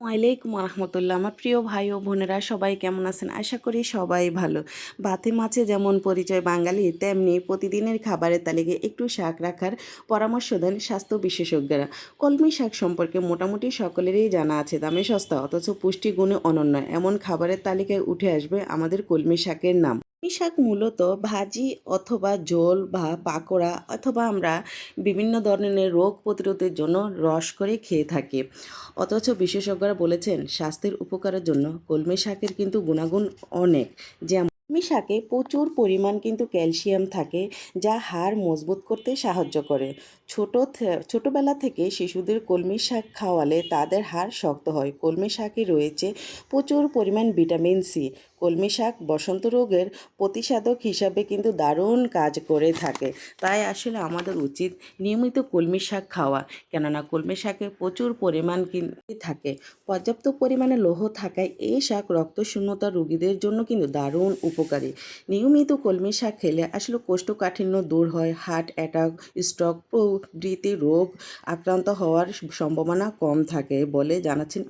ওয়ালাইকুম রহমতুল্লাহ আমার প্রিয় ভাই ও বোনেরা, সবাই কেমন আছেন? আশা করি সবাই ভালো। ভাতে মাছে যেমন পরিচয় বাঙালি, তেমনি প্রতিদিনের খাবারের তালিকায় একটু শাক রাখার পরামর্শ দেন স্বাস্থ্য বিশেষজ্ঞরা। কলমি শাক সম্পর্কে মোটামুটি সকলেরই জানা আছে, দামে সস্তা, অথচ পুষ্টিগুণে অনন্য। এমন খাবারের তালিকায় উঠে আসবে আমাদের কলমি শাকের নাম। কলমি শাক মূলত ভাজি অথবা ঝোল বা পাকোড়া অথবা আমরা বিভিন্ন ধরনের রোগ প্রতিরোধের জন্য রস করে খেয়ে থাকি। অথচ বিশেষজ্ঞরা বলেছেন, স্বাস্থ্যের উপকারের জন্য কলমি শাকের কিন্তু গুণাগুণ অনেক। যেমন কলমি শাকে প্রচুর পরিমাণ কিন্তু ক্যালসিয়াম থাকে, যা হাড় মজবুত করতে সাহায্য করে। ছোট ছোটবেলা থেকে শিশুদের কলমি শাক খাওয়ালে তাদের হাড় শক্ত হয়। কলমি শাকে রয়েছে প্রচুর পরিমাণ ভিটামিন সি কলমি শাক বসন্ত রোগের প্রতিষেধক হিসাবে কিন্তু দারুণ কাজ করে থাকে। তাই আসলে আমাদের উচিত নিয়মিত কলমি শাক খাওয়া। কেননা কলমি শাকে প্রচুর পরিমাণ কিন্তু থাকে। পর্যাপ্ত পরিমাণে লৌহ থাকায় এই শাক রক্তশূন্যতা রোগীদের জন্য কিন্তু দারুণ উপকারী। নিয়মিত কলমি শাক খেলে আসলে কোষ্ঠকাঠিন্য দূর হয়, হার্ট অ্যাটাক, স্ট্রোক প্রভৃতি রোগ আক্রান্ত হওয়ার সম্ভাবনা কম থাকে বলে জানাচ্ছেন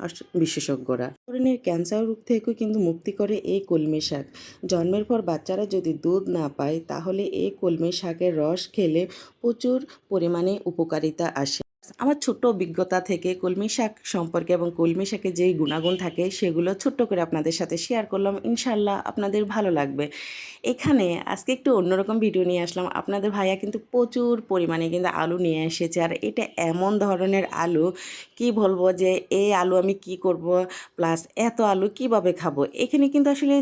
বিশেষজ্ঞরা। ধরনের ক্যান্সার রোগ থেকেও কিন্তু মুক্তি করে এই কলমি শাক। জন্মের পর বাচ্চারা যদি দুধ না পায়, তাহলে এই কলমি শাকের রস খেলে প্রচুর পরিমাণে উপকারিতা আসে। আমার ছোট্ট অভিজ্ঞতা থেকে কলমি শাক সম্পর্কে এবং কলমি শাকের যেই গুণাগুণ থাকে সেগুলো ছোট্ট করে আপনাদের সাথে শেয়ার করলাম। ইনশাল্লাহ আপনাদের ভালো লাগবে। এখানে আজকে একটু অন্যরকম ভিডিও নিয়ে আসলাম। আপনাদের ভাইয়া কিন্তু প্রচুর পরিমাণে কিন্তু আলু নিয়ে এসেছে। আর এটা এমন ধরনের আলু, কি বলব যে এই আলু আমি কি করব প্লাস এত আলু কীভাবে খাব? এখানে কিন্তু আসলে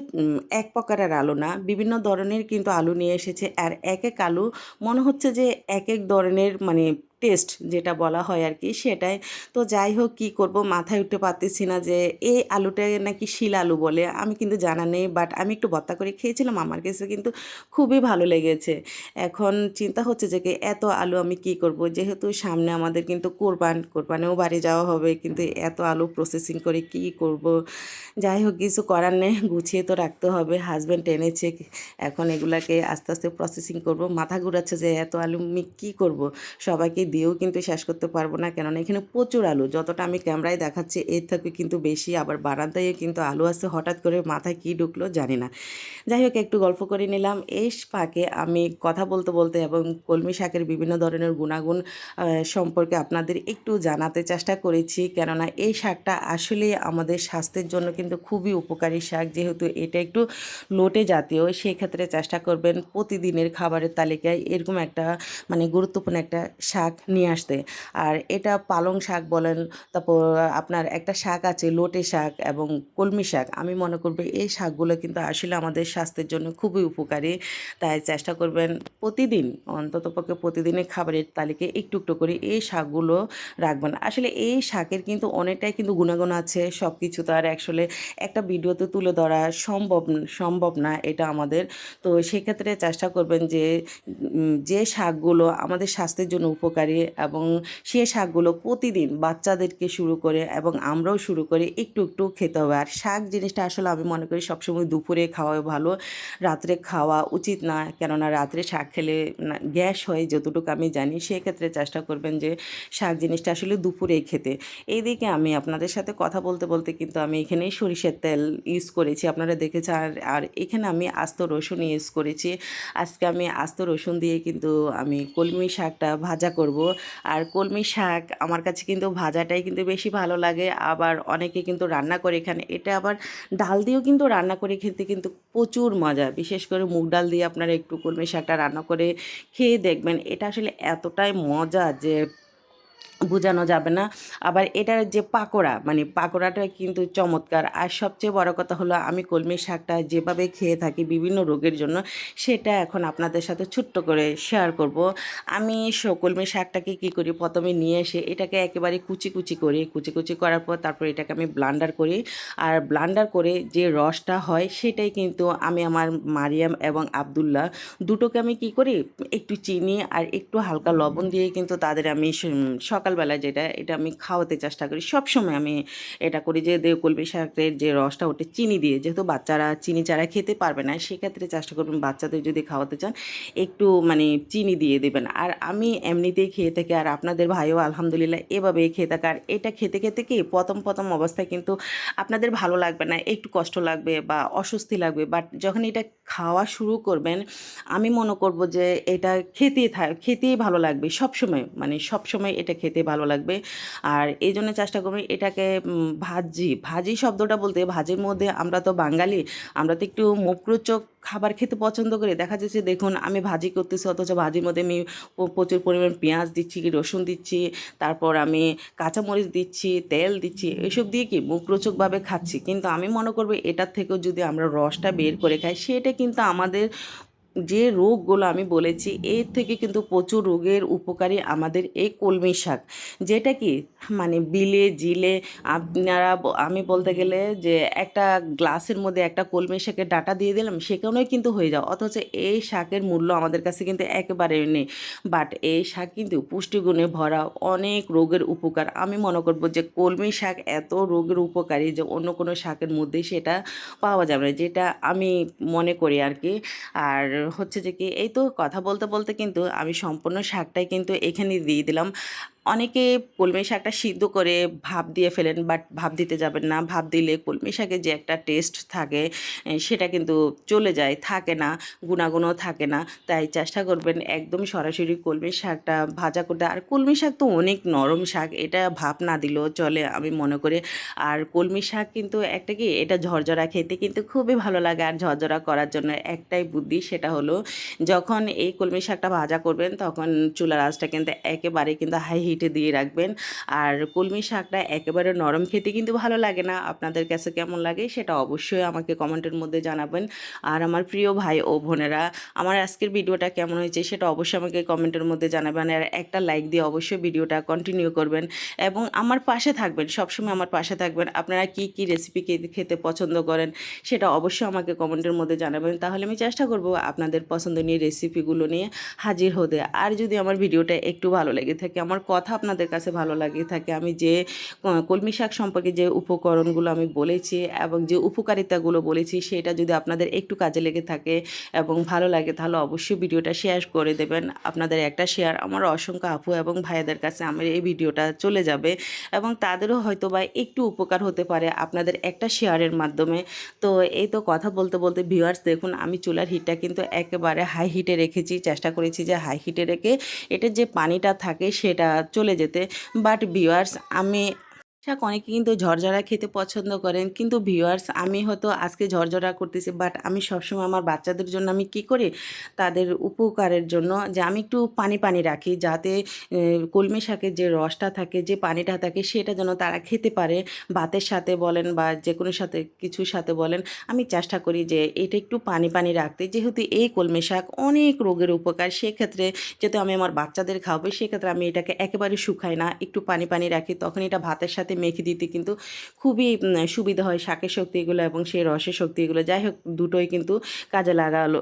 এক প্রকারের আলু না, বিভিন্ন ধরনের কিন্তু আলু নিয়ে এসেছে। আর এক এক আলু মনে হচ্ছে যে এক এক ধরনের মানে টেস্ট যেটা বলা হয় আর কি সেটাই। তো যাই হোক কী করব, মাথায় উঠতে পারতেছি না যে এই আলুটা নাকি শিল আলু বলে। আমি কিন্তু জানা নেই বাট আমি একটু ভর্তা করে খেয়েছিলাম, আমার কাছে কিন্তু খুবই ভালো লেগেছে। এখন চিন্তা হচ্ছে যে এত আলু আমি কি করব? যেহেতু সামনে আমাদের কিন্তু কোরবান, কোরবানেও বাড়ি যাওয়া হবে, কিন্তু এত আলু প্রসেসিং করে কি করব? যাই হোক, কিছু করার নেই, গুছিয়ে তো রাখতে হবে। হাজব্যান্ড এনেছে, এখন এগুলাকে আস্তে আস্তে প্রসেসিং করব। মাথা ঘুরাচ্ছে যে এত আলু আমি কী করব? সবাইকে দিয়েও কিন্তু শেষ করতে পারব না। কেননা এখানে প্রচুর আলু। যতটা আমি ক্যামেরায় দেখাচ্ছি, এর থেকে কিন্তু বেশি, আবার বারান্দায় কিন্তু আলু আছে। হঠাৎ করে মাথায় কী ঢুকলো জানি না। যাই হোক, একটু গল্প করে নিলাম। এই ফাঁকে আমি কথা বলতে বলতে এবং কলমি শাকের বিভিন্ন ধরনের গুণাগুণ সম্পর্কে আপনাদের একটু জানাতে চেষ্টা করেছি। কেননা এই শাকটা আসলে আমাদের স্বাস্থ্যের জন্য কিন্তু খুবই উপকারী শাক। যেহেতু এটা একটু লোটে জাতীয় সেই ক্ষেত্রে চেষ্টা করবেন প্রতিদিনের খাবারের তালিকায় এরকম একটা মানে গুরুত্বপূর্ণ একটা শাক নিয়ে আসতে। আর এটা পালং শাক বলেন, তারপর আপনার একটা শাক আছে লোটে শাক এবং কলমি শাক। আমি মনে করব এই শাকগুলো কিন্তু আসলে আমাদের স্বাস্থ্যের জন্য খুবই উপকারী। তাই চেষ্টা করবেন প্রতিদিন অন্ততপক্ষে প্রতিদিনের খাবারের তালিকায় একটু একটু করে এই শাকগুলো রাখবেন। আসলে এই শাকের কিন্তু অনেকটাই কিন্তু গুণাগুণ আছে সব কিছু তো আর আসলে একটা ভিডিওতে তুলে ধরা সম্ভব সম্ভব না এটা আমাদের। তো সেক্ষেত্রে চেষ্টা করবেন যে যে শাকগুলো আমাদের স্বাস্থ্যের জন্য উপকারী এবং সে শাকগুলো প্রতিদিন বাচ্চাদেরকে শুরু করে এবং আমরাও শুরু করে একটু একটু খেতে হবে। আর শাক জিনিসটা আসলে আমি মনে করি সবসময় দুপুরে খাওয়া ভালো, রাত্রে খাওয়া উচিত না। কেননা রাত্রে শাক খেলে গ্যাস হয় যতটুকু আমি জানি। সেক্ষেত্রে চেষ্টা করবেন যে শাক জিনিসটা আসলে দুপুরেই খেতে। এইদিকে আমি আপনাদের সাথে কথা বলতে বলতে কিন্তু আমি এখানে সরিষার তেল ইউজ করেছি। আপনারা দেখেছেন আর আর এখানে আমি আস্ত রসুন ইউজ করেছি। আজকে আমি আস্ত রসুন দিয়ে কিন্তু আমি কলমি শাকটা ভাজা করব। আর কলমি শাক আমার কাছে কিন্তু ভাজাটাই কিন্তু বেশি ভালো লাগে। আবার অনেকে কিন্তু রান্না করে এখানে। এটা আবার ডাল দিয়েও কিন্তু রান্না করে খেতে কিন্তু প্রচুর মজা। বিশেষ করে মুগ ডাল দিয়ে আপনারা একটু কলমি শাকটা রান্না করে খেয়ে দেখবেন। এটা আসলে এতটাই মজা যে বোঝানো যাবে না। আবার এটার যে পাকোড়া মানে পাকোড়াটা কিন্তু চমৎকার। আর সবচেয়ে বড় কথা হলো, আমি কলমি শাকটা যেভাবে খেয়ে থাকি বিভিন্ন রোগের জন্য, সেটা এখন আপনাদের সাথে ছোট্ট করে শেয়ার করব। আমি কলমি শাকটাকে কী করি? প্রথমে নিয়ে এসে এটাকে একেবারে কুচি কুচি করি। কুচি কুচি করার পর তারপর এটাকে আমি ব্লান্ডার করি। আর ব্লান্ডার করে যে রসটা হয়, সেটাই কিন্তু আমি আমার মারিয়াম এবং আবদুল্লাহ দুটোকে আমি কি করি? একটু চিনি আর একটু হালকা লবণ দিয়ে কিন্তু তাদের আমি সকাল সকালবেলা যেটা, এটা আমি খাওয়াতে চেষ্টা করি। সবসময় আমি এটা করি যে দে কলমি শাকের যে রসটা, ওটা চিনি দিয়ে, যেহেতু বাচ্চারা চিনি ছাড়া খেতে পারবে না, সেক্ষেত্রে চেষ্টা করবেন বাচ্চাদের যদি খাওয়াতে চান, একটু মানে চিনি দিয়ে দেবেন। আর আমি এমনিতেই খেয়ে থাকি, আর আপনাদের ভাইও আলহামদুলিল্লাহ এভাবেই খেয়ে থাকে। আর এটা খেতে খেতে কি প্রথম প্রথম অবস্থায় কিন্তু আপনাদের ভালো লাগবে না, একটু কষ্ট লাগবে বা অস্বস্তি লাগবে। বাট যখন এটা খাওয়া শুরু করবেন, আমি মনে করব যে এটা খেতেই খেতেই ভালো লাগবে সবসময়। মানে সবসময় এটা খেতে ভালো লাগবে। আর এই জন্য চেষ্টা করবেন এটাকে ভাজি। ভাজি শব্দটা বলতে ভাজির মধ্যে আমরা তো বাঙালি, আমরা তো একটু মুখরোচক খাবার খেতে পছন্দ করি। দেখা যাচ্ছে দেখুন, আমি ভাজি করতেছি, অথচ ভাজির মধ্যে আমি প্রচুর পরিমাণ পেঁয়াজ দিচ্ছি কি রসুন দিচ্ছি, তারপর আমি কাঁচামরিচ দিচ্ছি, তেল দিচ্ছি, এসব দিয়ে কি মুখরোচকভাবে খাচ্ছি। কিন্তু আমি মনে করব এটার থেকেও যদি আমরা রসটা বের করে খাই, সেটা কিন্তু আমাদের যে রোগগুলো আমি বলেছি, এর থেকে কিন্তু প্রচুর রোগের উপকারী আমাদের এই কলমি শাক। যেটা কি মানে বিলে, জিলে, আপনারা আমি বলতে গেলে যে একটা গ্লাসের মধ্যে একটা কলমি শাকের ডাটা দিয়ে দিলাম, সেখানেও কিন্তু হয়ে যাও অথচ এই শাকের মূল্য আমাদের কাছে কিন্তু একেবারে নেই। বাট এই শাক কিন্তু পুষ্টিগুণে ভরা অনেক রোগের উপকার। আমি মনে করব যে কলমি শাক এত রোগের উপকারী যে অন্য কোনো শাকের মধ্যে সেটা পাওয়া যাবে না। যেটা আমি মনে করি আর কি। আর হচ্ছে যে কি, এই তো কথা বলতে বলতে কিন্তু আমি সম্পূর্ণ শাকটাই কিন্তু এখানে দিয়ে দিলাম। অনেকে কলমি শাকটা সিদ্ধ করে ভাপ দিয়ে ফেলেন বাট ভাপ দিতে যাবেন না। ভাপ দিলে কলমি শাকের যে একটা টেস্ট থাকে সেটা কিন্তু চলে যায়, থাকে না, গুণাগুণও থাকে না। তাই চেষ্টা করবেন একদম সরাসরি কলমি শাকটা ভাজা করতে। আর কলমি শাক তো অনেক নরম শাক, এটা ভাপ না দিলেও চলে আমি মনে করি। আর কলমি শাক কিন্তু একটা কি, এটা ঝরঝরা খেতে কিন্তু খুবই ভালো লাগে। আর ঝরঝরা করার জন্য একটাই বুদ্ধি, সেটা হলো যখন এই কলমি শাকটা ভাজা করবেন, তখন চুলার আঁচটা কিন্তু একেবারে কিন্তু হাই হিটে দিয়ে রাখবেন। আর কলমি শাকটা একেবারে নরম খেতে কিন্তু ভালো লাগে না। আপনাদের কাছে কেমন লাগে সেটা অবশ্যই আমাকে কমেন্টের মধ্যে জানাবেন। আর আমার প্রিয় ভাই ও বোনেরা, আমার আজকের ভিডিওটা কেমন হয়েছে সেটা অবশ্যই আমাকে কমেন্টের মধ্যে জানাবেন। আর একটা লাইক দিয়ে অবশ্যই ভিডিওটা কন্টিনিউ করবেন। এবং আমার পাশে থাকবেন, সবসময় আমার পাশে থাকবেন। আপনারা কি কি রেসিপি খেতে পছন্দ করেন সেটা অবশ্যই আমাকে কমেন্টের মধ্যে জানাবেন। তাহলে আমি চেষ্টা করব আপনাদের পছন্দনীয় রেসিপিগুলো নিয়ে হাজির হতে। আর যদি আমার ভিডিওটা একটু ভালো লেগে থাকে, আমার কথা আপনাদের কাছে ভালো লাগে থাকে। আমি যে কলমি শাক সম্পর্কে যে উপকরণগুলো আমি বলেছি এবং যে উপকারিতাগুলো বলেছি, সেটা যদি আপনাদের একটু কাজে লেগে থাকে এবং ভালো লাগে, তাহলে অবশ্যই ভিডিওটা শেয়ার করে দেবেন। আপনাদের একটা শেয়ার আমার অসংখ্য আপু এবং ভাইয়াদের কাছে আমার এই ভিডিওটা চলে যাবে এবং তাদেরও হয়তো বা একটু উপকার হতে পারে আপনাদের একটা শেয়ারের মাধ্যমে। তো এই তো কথা বলতে বলতে ভিউয়ার্স দেখুন আমি চুলার হিটটা কিন্তু একেবারে হাই হিটে রেখেছি। চেষ্টা করেছি যে হাই হিটে রেখে এটার যে পানিটা থাকে, সেটা চলে যেতে। বাট ভিউয়ার্স আমি শাক অনেকে কিন্তু ঝরঝরা খেতে পছন্দ করেন। কিন্তু ভিউয়ার্স আমি হয়তো আজকে ঝরঝরা করতেছি বাট আমি সবসময় আমার বাচ্চাদের জন্য আমি কি করি? তাদের উপকারের জন্য যে আমি একটু পানি পানি রাখি, যাতে কলমি শাকের যে রসটা থাকে, যে পানিটা থাকে, সেটা যেন তারা খেতে পারে। ভাতের সাথে বলেন বা যে কোনো সাথে, কিছুর সাথে বলেন, আমি চেষ্টা করি যে এটা একটু পানি পানি রাখতে। যেহেতু এই কলমি শাক অনেক রোগের উপকার, সেক্ষেত্রে যেহেতু আমি আমার বাচ্চাদের খাওয়াবো, সেক্ষেত্রে আমি এটাকে একেবারে শুকাই না, একটু পানি পানি রাখি, তখন এটা ভাতের সাথে মেখে দিতে কিন্তু খুবই সুবিধা হয় শাকের শক্তি এগুলো এবং সেই রসের শক্তি এগুলো যাই হোক, দুটোই কিন্তু কাজে লাগালো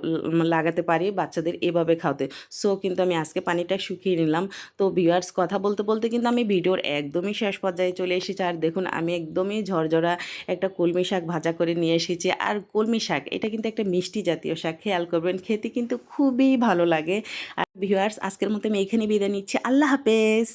লাগাতে পারি বাচ্চাদের এভাবে খাওয়াতে। সো, কিন্তু আমি আজকে পানিটা শুকিয়ে নিলাম। তো ভিউয়ার্স কথা বলতে বলতে কিন্তু আমি ভিডিওর একদমই শেষ পর্যায়ে চলে এসেছি। আর দেখুন, আমি একদমই ঝরঝরা একটা কলমি শাক ভাজা করে নিয়ে এসেছি। আর কলমি শাক, এটা কিন্তু একটা মিষ্টি জাতীয় শাক, খেয়াল করবেন। খেতে কিন্তু খুবই ভালো লাগে। আর ভিউয়ার্স আজকের মতো আমি এখানে বিদায় নিচ্ছি। আল্লাহ হাফেজ।